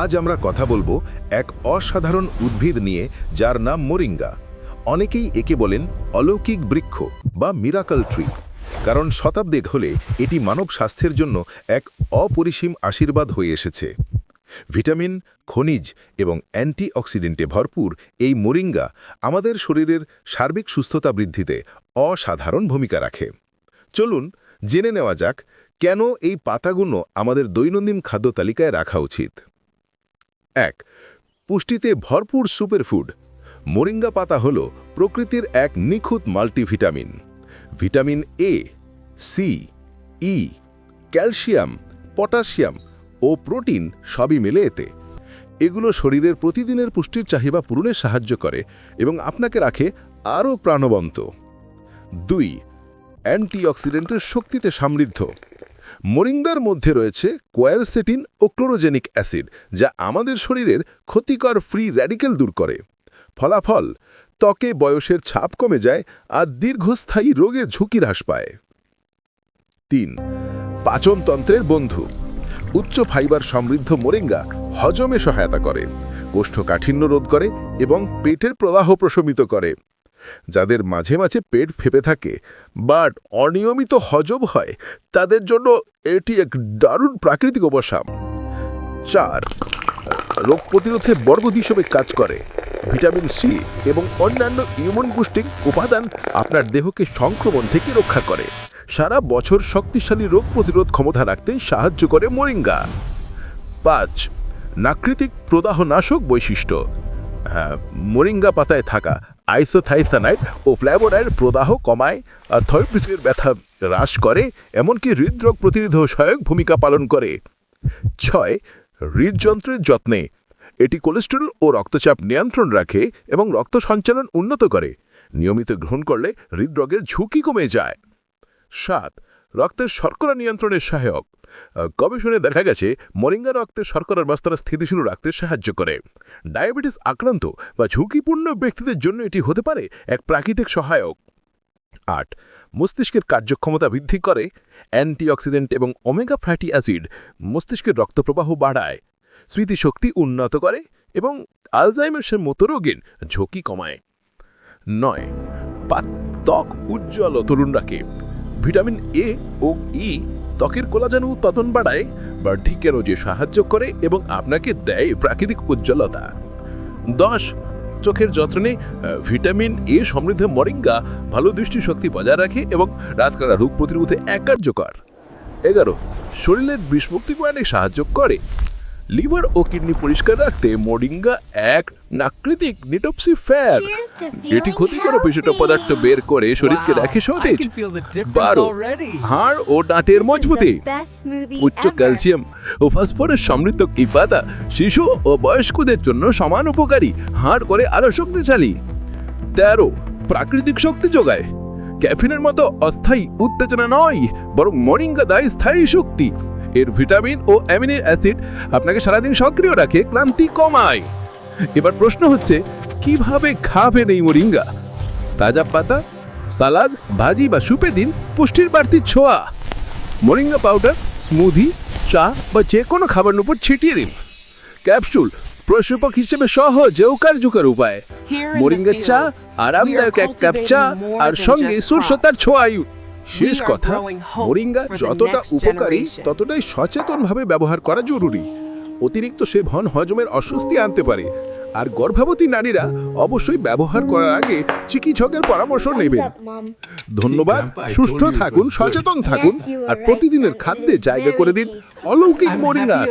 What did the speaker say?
আজ আমরা কথা বলব এক অসাধারণ উদ্ভিদ নিয়ে যার নাম মোরিঙ্গা। অনেকেই একে বলেন অলৌকিক বৃক্ষ বা মিরাকল ট্রি। কারণ শতাব্দী হলে এটি মানব স্বাস্থ্যের জন্য এক অপরিসীম আশীর্বাদ হয়ে এসেছে। ভিটামিন, খনিজ এবং অ্যান্টিঅক্সিডেন্টে ভরপুর এই মোরিঙ্গা আমাদের শরীরের সার্বিক সুস্থতা বৃদ্ধিতে অসাধারণ ভূমিকা রাখে। চলুন জেনে নেওয়া যাক, কেন এই পাতাগুলো আমাদের দৈনন্দিন খাদ্য তালিকায় রাখা উচিত? এক, পুষ্টিতে ভরপুর সুপারফুড মোরিঙ্গা পাতা হল প্রকৃতির এক নিখুঁত multivitamin vitamin A C E calcium potassium O protein সবই মেলে এতে। এগুলো শরীরের প্রতিদিনের পুষ্টির চাহিদা পূরণে সাহায্য করে এবং আপনাকে রাখে আরও প্রাণবন্ত। দুই, অ্যান্টিঅক্সিডেন্টের শক্তিতে সমৃদ্ধ। মোরিঙ্গার মধ্যে রয়েছে কোয়ারসেটিন ও ক্লোরোজেনিক অ্যাসিড, যা আমাদের শরীরের ক্ষতিকর ফ্রি র্যাডিক্যাল দূর করে। ফলাফল, ত্বকে বয়সের ছাপ কমে যায় আর দীর্ঘস্থায়ী রোগের ঝুঁকি হ্রাস পায়। তিন পাচনতন্ত্রের বন্ধু। উচ্চ ফাইবার সমৃদ্ধ মোরিঙ্গা হজমে সহায়তা করে, কোষ্ঠকাঠিন্য রোধ করে এবং পেটের প্রবাহ প্রশমিত করে। যাদের মাঝে মাঝে পেট ফেপে থাকে বাট অনিয়মিত হজম হয় তাদের জন্য এটি এক দারুণ প্রাকৃতিক অবসাম চার রোগ প্রতিরোধে বর্গদ হিসেবে কাজ করে। ভিটামিন সি এবং অন্যান্য ইমিউন বুস্টিং উপাদান আপনার দেহকে সংক্রমণ থেকে রক্ষা করে। সারা বছর শক্তিশালী রোগ প্রতিরোধ ক্ষমতা রাখতে সাহায্য করে মোরিঙ্গা। পাঁচ নাকৃতিক প্রদাহনাশক বৈশিষ্ট্য। হ্যাঁ, মোরিঙ্গা পাতায় থাকা আইসোথাইসানাইড ও ফ্ল্যাভোনাইড প্রদাহ কমায় আর থয়প্রিসের ব্যথা হ্রাস করে, এমনকি হৃদরোগ প্রতিরোধ সহায়ক ভূমিকা পালন করে। ছয়, হৃদযন্ত্রের যত্নে। এটি কোলেস্টেরল ও রক্তচাপ নিয়ন্ত্রণ রাখে এবং রক্ত সঞ্চালন উন্নত করে। নিয়মিত গ্রহণ করলে হৃদরোগের ঝুঁকি কমে যায়। সাত, রক্তের শর্করা নিয়ন্ত্রণের সহায়ক। গবেষণায় দেখা গেছে মরিঙ্গা রক্তের শর্করার মাত্রা স্থিতিশীল রাখতে সাহায্য করে। ডায়াবেটিস আক্রান্ত বা ঝুঁকিপূর্ণ ব্যক্তিদের জন্য এটি হতে পারে এক প্রাকৃতিক সহায়ক। আট, মস্তিষ্কের কার্যক্ষমতা বৃদ্ধি করে, অ্যান্টিঅক্সিডেন্ট এবং ওমেগা ফ্যাটি অ্যাসিড মস্তিষ্কের রক্তপ্রবাহ বাড়ায়, স্মৃতিশক্তি উন্নত করে এবং আলজাইমার্সের মতো রোগের ঝুঁকি কমায়। নয় ত্বক উজ্জ্বল তরুণ রাখে। ভিটামিন এ ও ই ত্বকের কোলাজান উৎপাদন বাড়ায় বার্ধিকেরও যে সাহায্য করে এবং আপনাকে দেয় প্রাকৃতিক উজ্জ্বলতা। দশ, চোখের যত্নে ভিটামিন এ সমৃদ্ধ মরিঙ্গা, ভালো দৃষ্টিশক্তি বজায় রাখে এবং রাতকারা রোগ প্রতিরোধে এক কার্যকর এগারো, শরীরের বিষমুক্তি সাহায্য করে। লিভার ও কিডনি পরিষ্কার রাখতে মোরিঙ্গা এক নাকৃতিক নিটপসি ফ্যার এটি ক্ষতিকর healthy. পদার্থ বের করে শরীরকে রাখে সতেজ। বারো হাড় ও is মজবুতি। উচ্চ ক্যালসিয়াম ও ফসফরাস সমৃদ্ধ এই পাতা শিশু ও বয়স্কদের জন্য সমান উপকারী। হাড় করে আরও শক্তিশালী। তেরো প্রাকৃতিক শক্তি যোগায়। ক্যাফিনের মতো অস্থায়ী উত্তেজনা নয় বরং মরিঙ্গা দেয় স্থায়ী শক্তি। এর ভিটামিন ও অ্যামিনো অ্যাসিড আপনাকে সারাদিন সক্রিয় রাখে ক্লান্তি কমায়। এবার প্রশ্ন হচ্ছে কীভাবে খাবেন এই মরিঙ্গা? তাজা পাতা সালাদ ভাজি বা সুপে দিন পুষ্টির বাড়তি ছোঁয়া। মোরিঙ্গা পাউডার স্মুদি চা বা যে কোনো খাবারের উপর ছিটিয়ে দিন। ক্যাপসুল প্রশোপক হিসেবে সহজ ও কার্যকর উপায় মোরিঙ্গা চা আরামদায়ক এক কাপ চা আর সঙ্গে সুরসতার. ছোঁয়ায়ু শেষ কথা মোরিঙ্গা যতটা উপকারী. ততটাই সচেতনভাবে ব্যবহার করা জরুরি। অতিরিক্ত সেবন হজমের অস্বস্তি আনতে পারে। আর গর্ভবতী নারীরা অবশ্যই ব্যবহার করার আগে চিকিৎসকের পরামর্শ নেবেন। ধন্যবাদ সুস্থ থাকুন সচেতন থাকুন আর প্রতিদিনের খাদ্যে জায়গা করে দিন। অলৌকিক মোরিঙ্গা।